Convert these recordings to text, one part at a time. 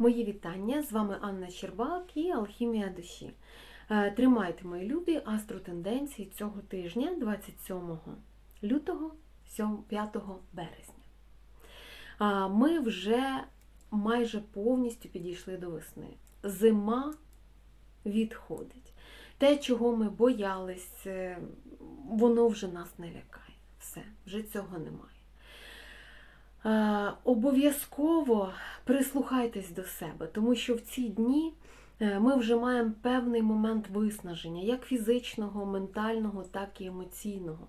Мої вітання! З вами Анна Щербак і Алхімія душі. Е, Тримайте мої любі астротенденції цього тижня, 27 лютого, 5 березня. Ми вже майже повністю підійшли до весни. Зима відходить. Те, чого ми боялись, е, воно вже нас не лякає. Все, вже цього немає. Е, Обов'язково прислухайтесь до себе, тому що в ці дні е, ми вже маємо певний момент виснаження, як фізичного, ментального, так і емоційного.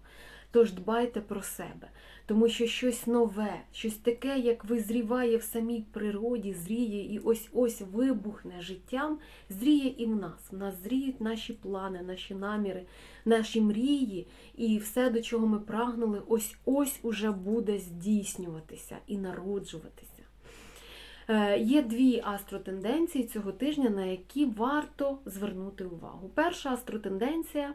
Тож дбайте про себе, тому що щось нове, щось таке, як визріває в самій природі, зріє і ось ось вибухне життям, зріє і в нас. В нас зріють наші плани, наші наміри, наші мрії, і все, до чого ми прагнули, ось ось уже буде здійснюватися і народжуватися. Е, Є дві астротенденції цього тижня, на які варто звернути увагу. Перша астротенденція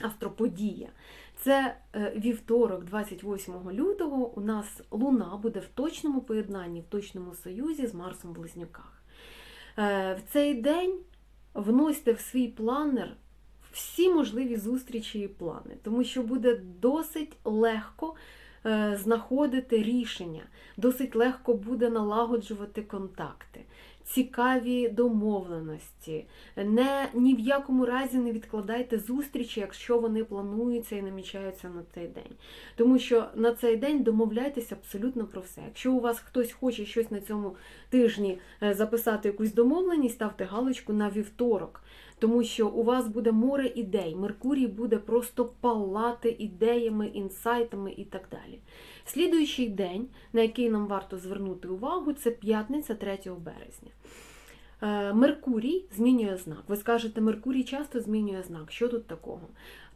астроподія. Це е, вівторок, 28 лютого, у нас Луна буде в точному поєднанні, в точному союзі з Марсом в Близнюках. Е, В цей день вносьте в свій планер всі можливі зустрічі і плани, тому що буде досить легко е, знаходити рішення, досить легко буде налагоджувати контакти, цікаві домовленості. Не, ні в якому разі не відкладайте зустрічі, якщо вони плануються і намічаються на цей день. Тому що на цей день домовляйтеся абсолютно про все. Якщо у вас хтось хоче щось на цьому тижні е, записати якусь домовленість, ставте галочку на вівторок. Тому що у вас буде море ідей. Меркурій буде просто палати ідеями, інсайтами і так далі. Слідуючий день, на який нам варто звернути увагу, це п'ятниця 3 березня. Е, Меркурій змінює знак. Ви скажете, Меркурій часто змінює знак. Що тут такого?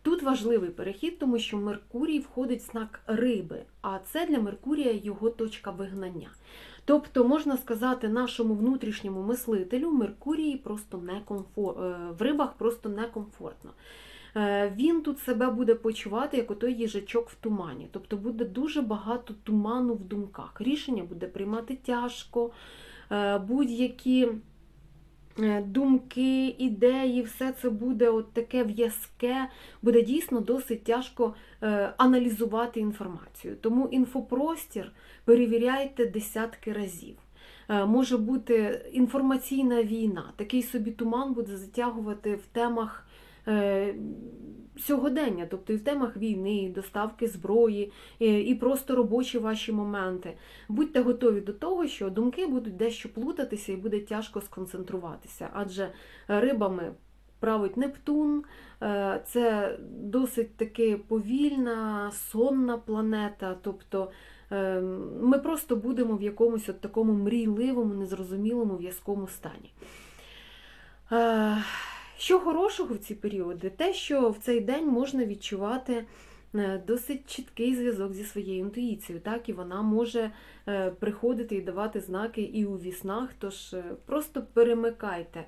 Тут важливий перехід, тому що Меркурій входить в знак риби, а це для Меркурія його точка вигнання. Тобто, можна сказати, нашому внутрішньому мислителю Меркурій просто не комфор... е, в рибах просто некомфортно. Е, Він тут себе буде почувати, як отой їжачок в тумані. Тобто буде дуже багато туману в думках. Рішення буде приймати тяжко, е, будь-які е, думки, ідеї, все це буде от таке в'язке, буде дійсно досить тяжко аналізувати інформацію. Тому інфопростір перевіряйте десятки разів. Може бути інформаційна війна, такий собі туман буде затягувати в темах сьогодення, тобто і в темах війни, доставки зброї, і, і просто робочі ваші моменти. Будьте готові до того, що думки будуть дещо плутатися і буде тяжко сконцентруватися, адже рибами править Нептун, е, це досить таки повільна, сонна планета. тобто е, ми просто будемо в якомусь от такому мрійливому, незрозумілому в'язкому стані. Що хорошого в ці періоди? Те, що в цей день можна відчувати е, досить чіткий зв'язок зі своєю інтуїцією, так, і вона може е, приходити і давати знаки і у віснах, тож е, просто перемикайте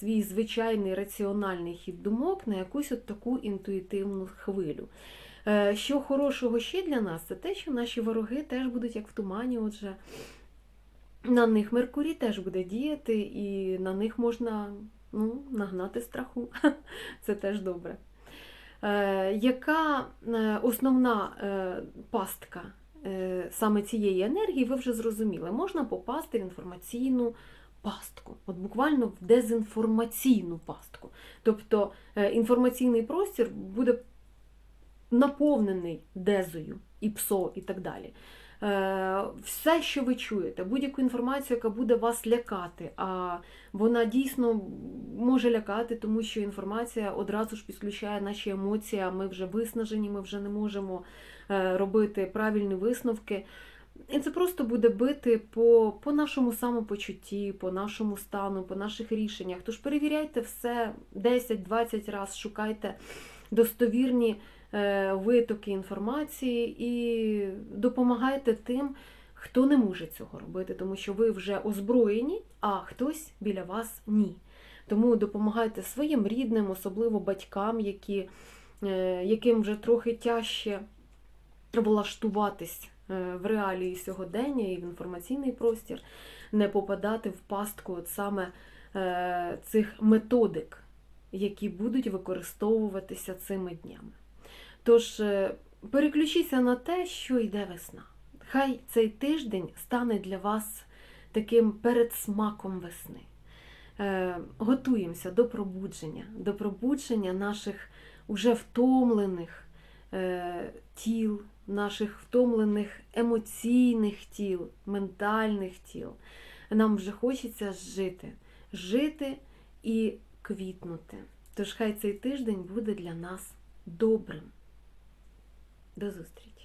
свій звичайний раціональний хід думок на якусь от таку інтуїтивну хвилю. Що хорошого ще для нас, це те, що наші вороги теж будуть як в тумані, отже. На них Меркурій теж буде діяти, і на них можна ну, нагнати страху. Це теж добре. Е, яка е, основна е, пастка е, саме цієї енергії, ви вже зрозуміли, можна попасти в інформаційну пастку, от буквально в дезінформаційну пастку. Тобто е, інформаційний простір буде наповнений дезою і псо, і так далі. Е, Все, що ви чуєте, будь-яку інформацію, яка буде вас лякати, а вона дійсно може лякати, тому що інформація одразу ж підключає наші емоції, а ми вже виснажені, ми вже не можемо е, робити правильні висновки. І це просто буде бити по, по нашому самопочутті, по нашому стану, по наших рішеннях. Тож перевіряйте все 10-20 разів, шукайте достовірні е, витоки інформації і допомагайте тим, хто не може цього робити, тому що ви вже озброєні, а хтось біля вас ні. Тому допомагайте своїм рідним, особливо батькам, які, е, яким вже трохи тяжче влаштуватись е, в реалії сьогодення і в інформаційний простір, не попадати в пастку от саме цих методик, які будуть використовуватися цими днями. Тож е, переключіться на те, що йде весна. Хай цей тиждень стане для вас таким передсмаком весни. Е, Готуємося до пробудження, до пробудження наших уже втомлених е, тіл, наших втомлених емоційних тіл, ментальних тіл. Нам вже хочеться жити, жити і квітнути. Тож хай цей тиждень буде для нас добрим. До зустрічі!